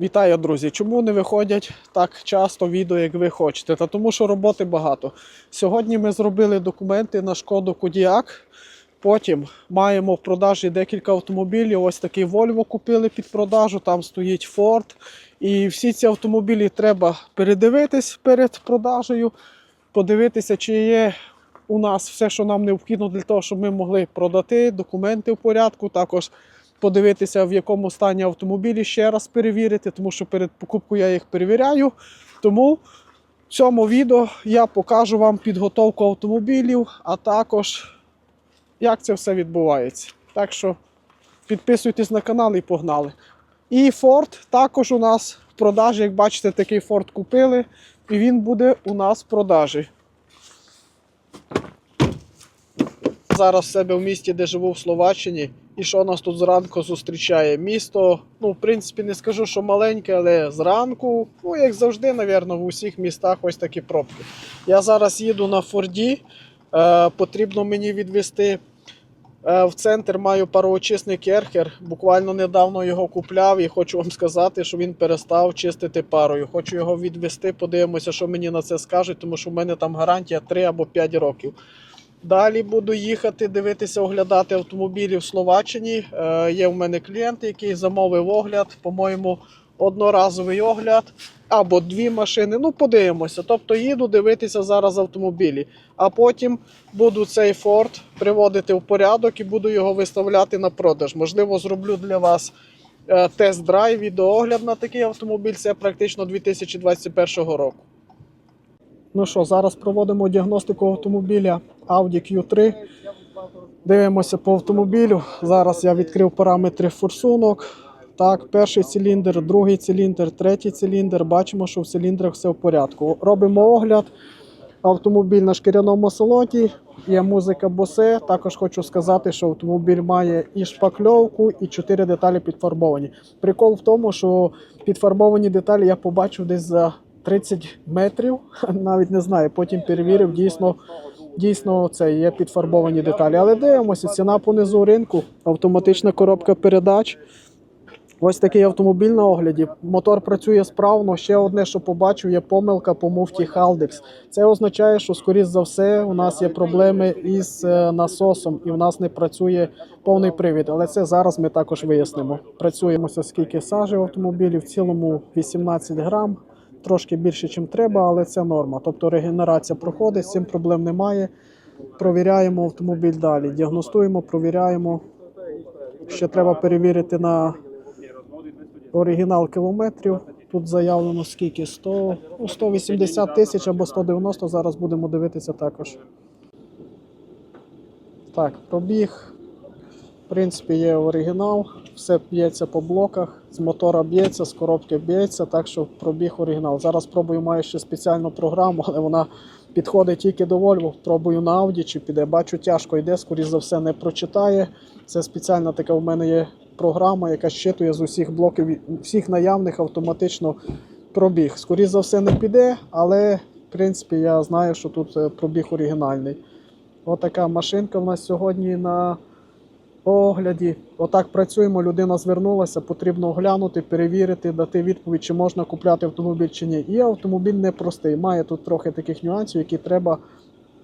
Вітаю, друзі! Чому не виходять так часто відео, як ви хочете? Та тому, що роботи багато. Сьогодні ми зробили документи на шкоду Кодіак. Потім маємо в продажі декілька автомобілів. Ось такий Volvo купили під продажу, там стоїть Ford. І всі ці автомобілі треба передивитись перед продажею, подивитися, чи є у нас все, що нам необхідно для того, щоб ми могли продати документи в порядку. Також подивитися, в якому стані автомобілі, ще раз перевірити, тому що перед покупкою я їх перевіряю. Тому в цьому відео я покажу вам підготовку автомобілів, а також як це все відбувається. Так що підписуйтесь на канал і погнали. І Ford також у нас в продажі, як бачите, такий Ford купили, і він буде у нас в продажі. Зараз в себе в місті, де живу в Словаччині. І що нас тут зранку зустрічає? Місто, ну, в принципі, не скажу, що маленьке, але зранку, ну, як завжди, напевно, в усіх містах ось такі пробки. Я зараз їду на Форді. Е, потрібно мені відвести е, в центр, маю пароочисник Ерхер. Буквально недавно його купляв і хочу вам сказати, що він перестав чистити парою. Хочу його відвести, подивимося, що мені на це скажуть, тому що в мене там гарантія 3 або 5 років. Далі буду їхати, дивитися, оглядати автомобілі в Словаччині. Е, є в мене клієнт, який замовив огляд, по-моєму, одноразовий огляд або дві машини. Ну, подивимося. Тобто їду дивитися зараз автомобілі. А потім буду цей Ford приводити в порядок і буду його виставляти на продаж. Можливо, зроблю для вас е, тест-драйв, відеоогляд на такий автомобіль. Це практично 2021 року. Ну що, зараз проводимо діагностику автомобіля Audi Q3. Дивимося по автомобілю. Зараз я відкрив параметри форсунок. Так, перший циліндр, другий циліндр, третій циліндр. Бачимо, що в циліндрах все в порядку. Робимо огляд. Автомобіль на шкіряному салоні, є музика Bose. Також хочу сказати, що автомобіль має і шпакльовку, і 4 деталі підфарбовані. Прикол в тому, що підфарбовані деталі я побачив десь за 30 метрів, навіть не знаю. Потім перевірив, дійсно, дійсно це є підфарбовані деталі. Але дивимося, ціна понизу ринку, автоматична коробка передач. Ось такий автомобіль на огляді. Мотор працює справно. Ще одне, що побачив, є помилка по муфті Haldex. Це означає, що, скоріш за все, у нас є проблеми із е, насосом і в нас не працює повний привід. Але це зараз ми також вияснимо. Працюємося скільки сажі в автомобілі, в цілому 18 грам, трошки більше, ніж треба, але це норма. Тобто регенерація проходить, з цим проблем немає. Провіряємо автомобіль далі. Діагностуємо, провіряємо. Ще треба перевірити на оригінал кілометрів. Тут заявлено скільки? 100, ну, 180 тисяч або 190. Зараз будемо дивитися також. Так, пробіг. В принципі, є оригінал, все б'ється по блоках, з мотора б'ється, з коробки б'ється, так що пробіг оригінал. Зараз пробую, маю ще спеціальну програму, але вона підходить тільки до Volvo. Пробую на Audi, чи піде. Бачу, тяжко йде, скоріш за все, не прочитає. Це спеціальна така в мене є програма, яка щитує з усіх блоків, всіх наявних автоматично пробіг. Скоріше за все, не піде, але в принципі я знаю, що тут е, пробіг оригінальний. Отака машинка в нас сьогодні на огляді. Отак працюємо. Людина звернулася, потрібно оглянути, перевірити, дати відповідь, чи можна купляти автомобіль чи ні. І автомобіль непростий. Має тут трохи таких нюансів, які треба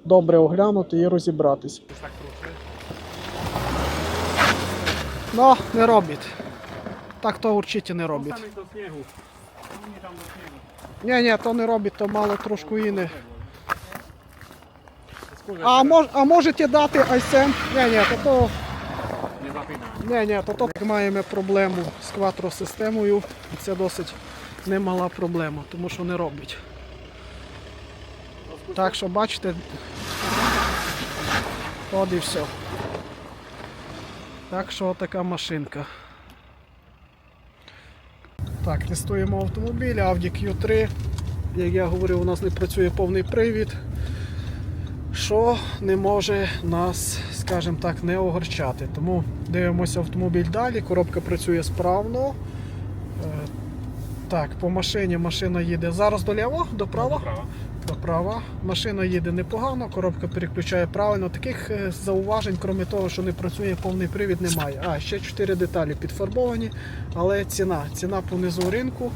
добре оглянути і розібратись. Ну, не робить. Так то урчиті не робить. Ні, ні, то не робить, то мало трошку. Skórze А, мож, а можете дати айсем? Ні, ні, то то. Ні, ні, то, то маємо проблему з кватросистемою. І Це досить немала проблема, тому що не робить. Так що бачите. От і все. Так що така машинка. Так, тестуємо автомобіль Audi Q3. Як я говорив, у нас не працює повний привід що не може нас, скажімо так, не огорчати. Тому дивимося автомобіль далі, коробка працює справно. Е, Так, по машині машина їде зараз доліво, доправо. Prawa. вийшла права. Машина їде непогано, коробка переключає правильно. Таких е, зауважень, крім того, що не працює повний привід, немає. А, ще 4 деталі підфарбовані, але ціна. Ціна понизу ринку.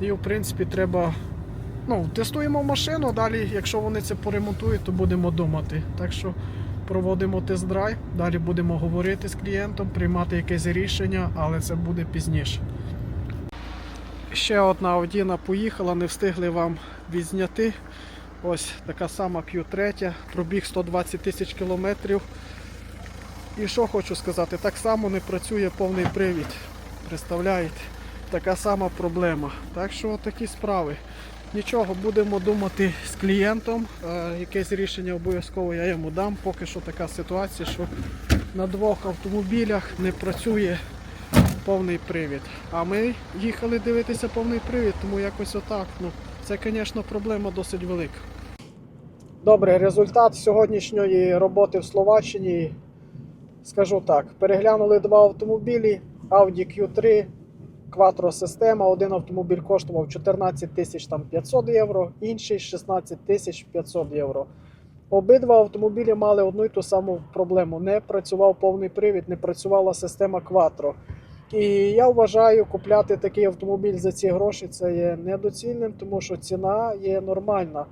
І в принципі треба. Ну, тестуємо машину, далі, якщо вони це поремонтують, то будемо думати. Так що проводимо тест-драйв, далі будемо говорити з клієнтом, приймати якесь рішення, але це буде пізніше. Ще одна Audina поїхала, не встигли вам відзняти. Ось така сама Q3, пробіг 120 тисяч кілометрів. І що хочу сказати, так само не працює повний привід. Представляєте? Така сама проблема. Так що такі справи. Нічого, будемо думати з клієнтом. Е, Якесь рішення обов'язково я йому дам. Поки що така ситуація, що на двох автомобілях не працює повний привід. А ми їхали дивитися повний привід, тому якось отак. Ну, це, звісно, проблема досить велика. Добре, результат сьогоднішньої роботи в Словаччині. Скажу так: переглянули два автомобілі Audi Q3, Quattro система. Один автомобіль коштував 14 тисяч 500 євро, інший 16 тисяч 500 євро. Обидва автомобілі мали одну й ту саму проблему. Не працював повний привід, не працювала система Quattro. І я вважаю, купляти такий автомобіль за ці гроші це є недоцільним, тому що ціна є нормальна.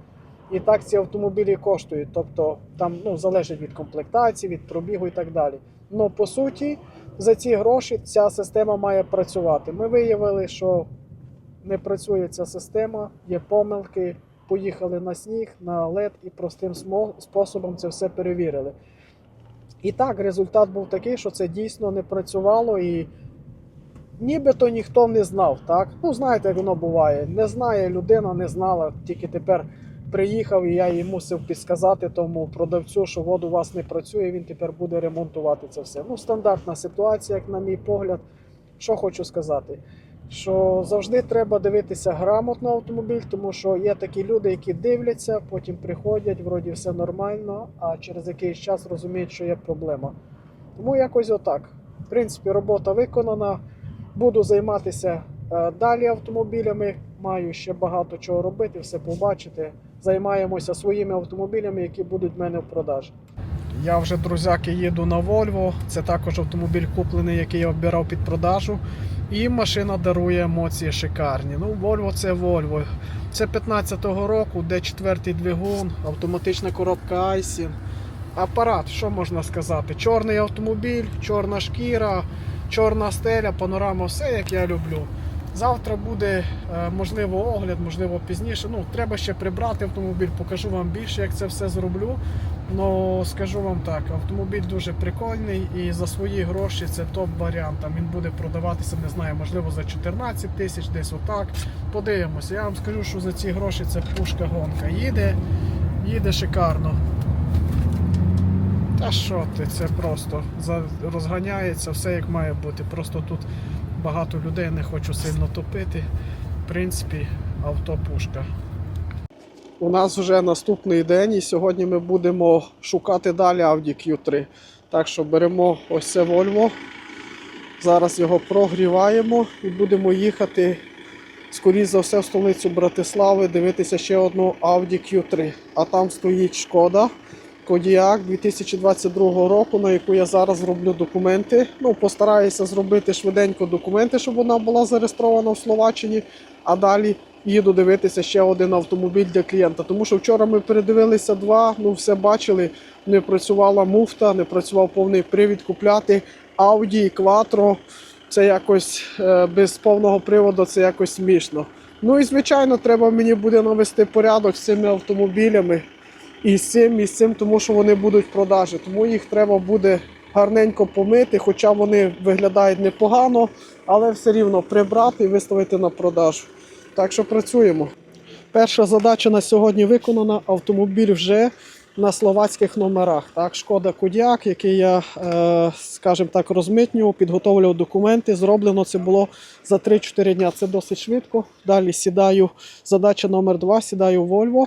І так ці автомобілі коштують. Тобто там ну, залежить від комплектації, від пробігу і так далі. Ну по суті, за ці гроші ця система має працювати. Ми виявили, що не працює ця система, є помилки. Поїхали на сніг, на лед і простим способом це все перевірили. І так, результат був такий, що це дійсно не працювало і нібито ніхто не знав. Так? Ну, знаєте, як воно буває. Не знає людина, не знала, тільки тепер приїхав і я їй мусив підсказати тому продавцю, що воду у вас не працює, він тепер буде ремонтувати це все. Ну, стандартна ситуація, як на мій погляд. Що хочу сказати? Що завжди треба дивитися грамотно автомобіль, тому що є такі люди, які дивляться, потім приходять, вроді все нормально, а через якийсь час розуміють, що є проблема. Тому якось отак. В принципі, робота виконана. Буду займатися е, далі автомобілями. Маю ще багато чого робити, все побачити. Займаємося своїми автомобілями, які будуть в мене в продажі. Я вже, друзяки, їду на Volvo. Це також автомобіль куплений, який я обирав під продажу. І машина дарує емоції шикарні. Ну, Volvo це Volvo. Це 15-го року, де четвертий двигун, автоматична коробка Айсін. Апарат, що можна сказати? Чорний автомобіль, чорна шкіра, чорна стеля, панорама, все як я люблю. Завтра буде е, можливо огляд, можливо пізніше. Ну, треба ще прибрати автомобіль, покажу вам більше, як це все зроблю. Ну скажу вам так, автомобіль дуже прикольний і за свої гроші це топ варіант. Там він буде продаватися, не знаю, можливо за 14 тисяч, десь отак. Подивимося. Я вам скажу, що за ці гроші це пушка гонка. Їде, їде шикарно. Та що ти, це просто розганяється, все як має бути. Просто тут багато людей не хочу сильно топити. В принципі, авто пушка. У нас вже наступний день, і сьогодні ми будемо шукати далі Audi Q3. Так що беремо ось це Volvo. Зараз його прогріваємо і будемо їхати, скоріше за все, в столицю Братислави, дивитися ще одну Audi Q3. А там стоїть шкода. Кодіак 2022 року, на яку я зараз роблю документи. Ну, постараюся зробити швиденько документи, щоб вона була зареєстрована в Словаччині. А далі їду дивитися ще один автомобіль для клієнта. Тому що вчора ми передивилися два, ну все бачили. Не працювала муфта, не працював повний привід купляти. Audi Quattro. Це якось е, без повного приводу, це якось смішно. Ну і звичайно, треба мені буде навести порядок з цими автомобілями. І з цим, і з цим, тому що вони будуть в продажі. Тому їх треба буде гарненько помити, хоча вони виглядають непогано, але все рівно прибрати і виставити на продажу. Так що працюємо. Перша задача на сьогодні виконана. Автомобіль вже на словацьких номерах. Так, Шкода Кодіак, який я, е, скажімо так, розмитнював, підготовлював документи. Зроблено це було за 3-4 дня. Це досить швидко. Далі сідаю. Задача номер 2 сідаю в Volvo.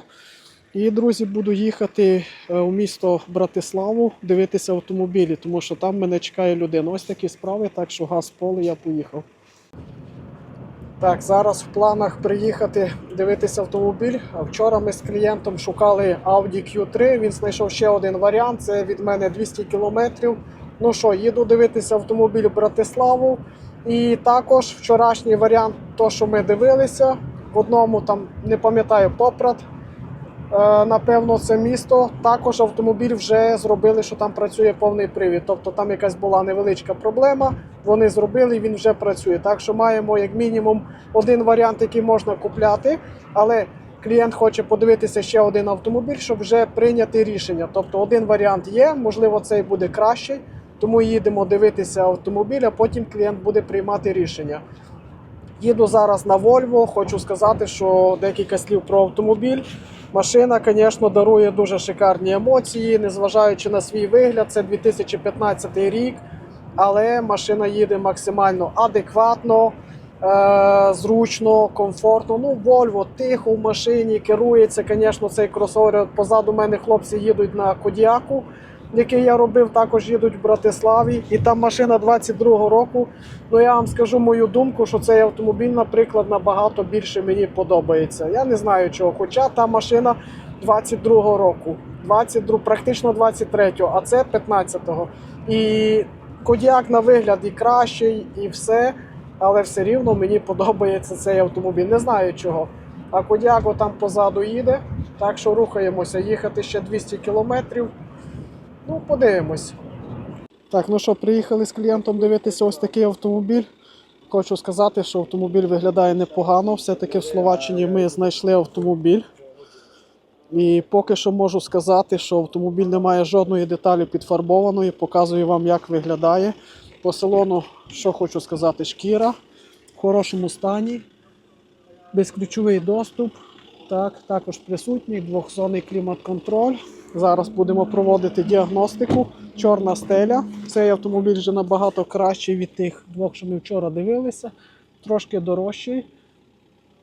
І, друзі, буду їхати е, у місто Братиславу дивитися автомобілі, тому що там мене чекає людина. Ось такі справи, так що газ поле я поїхав. Так, зараз в планах приїхати дивитися автомобіль. Вчора ми з клієнтом шукали Audi Q3. Він знайшов ще один варіант. Це від мене 200 кілометрів. Ну що, їду дивитися автомобіль в Братиславу. І також вчорашній варіант, то що ми дивилися. В одному там не пам'ятаю Попрат. Е, Напевно, це місто. Також автомобіль вже зробили, що там працює повний привід. Тобто там якась була невеличка проблема. Вони зробили, і він вже працює. Так що маємо як мінімум один варіант, який можна купляти, але клієнт хоче подивитися ще один автомобіль, щоб вже прийняти рішення. Тобто один варіант є, можливо, цей буде кращий. Тому їдемо дивитися автомобіль, а потім клієнт буде приймати рішення. Їду зараз на Volvo. Хочу сказати, що декілька слів про автомобіль. Машина, звісно, дарує дуже шикарні емоції, незважаючи на свій вигляд. Це 2015 рік, але машина їде максимально адекватно, е- зручно, комфортно. Ну, Volvo тихо в машині, керується, звісно, цей кросовер. Позаду мене хлопці їдуть на Кодіаку, який я робив, також їдуть в Братиславі. І там машина 22-го року. Ну я вам скажу мою думку, що цей автомобіль, наприклад, набагато більше мені подобається. Я не знаю чого. Хоча та машина 22-го року, 22, практично 23-го, а це 15-го. І Кодіак на вигляд і кращий, і все. Але все рівно мені подобається цей автомобіль. Не знаю чого. А Кодіако там позаду їде. Так що рухаємося. Їхати ще 200 кілометрів. Ну, подивимось. Так, ну що, приїхали з клієнтом дивитися ось такий автомобіль. Хочу сказати, що автомобіль виглядає непогано. Все-таки в Словаччині ми знайшли автомобіль. І поки що можу сказати, що автомобіль не має жодної деталі підфарбованої. Показую вам, як виглядає. По салону, що хочу сказати, шкіра в хорошому стані, безключовий доступ. Так, також присутній двохзонний клімат-контроль. Зараз будемо проводити діагностику. Чорна стеля. Цей автомобіль вже набагато кращий від тих двох, що ми вчора дивилися. Трошки дорожчий.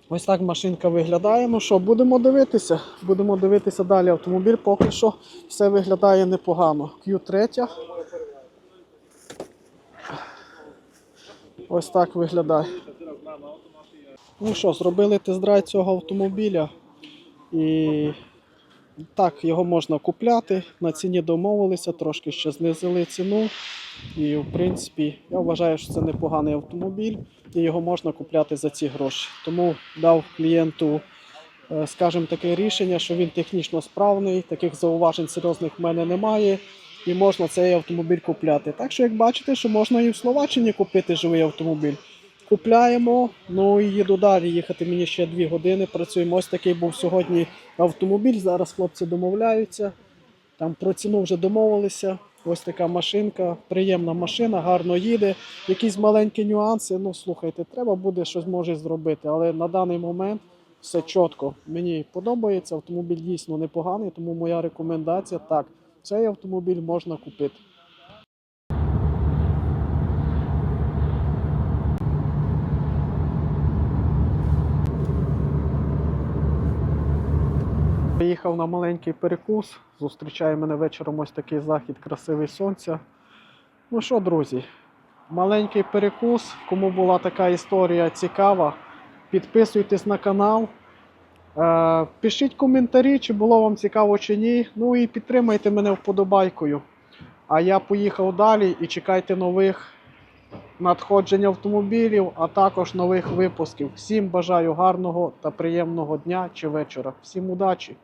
Ось так машинка виглядає. Ну що, будемо дивитися. Будемо дивитися далі автомобіль. Поки що все виглядає непогано. Q3. Ось так виглядає. Ну що, зробили тест-драйв цього автомобіля. І так, його можна купляти. На ціні домовилися, трошки ще знизили ціну. І, в принципі, я вважаю, що це непоганий автомобіль, і його можна купляти за ці гроші. Тому дав клієнту, е, скажімо, таке рішення, що він технічно справний, таких зауважень серйозних в мене немає. І можна цей автомобіль купляти. Так що, як бачите, що можна і в Словаччині купити живий автомобіль. Купляємо, ну і їду далі. Їхати мені ще 2 години. Працюємо. Ось такий був сьогодні автомобіль. Зараз хлопці домовляються. Там про ціну вже домовилися. Ось така машинка, приємна машина, гарно їде. Якісь маленькі нюанси. Ну, слухайте, треба буде щось може зробити. Але на даний момент все чітко. Мені подобається. Автомобіль дійсно непоганий, тому моя рекомендація так. Цей автомобіль можна купити. Приїхав на маленький перекус. Зустрічає мене вечором ось такий захід красивий сонця. Ну що, друзі, маленький перекус. Кому була така історія цікава, підписуйтесь на канал. Е, пишіть коментарі, чи було вам цікаво чи ні. Ну і підтримайте мене вподобайкою. А я поїхав далі і чекайте нових надходжень автомобілів, а також нових випусків. Всім бажаю гарного та приємного дня чи вечора. Всім удачі!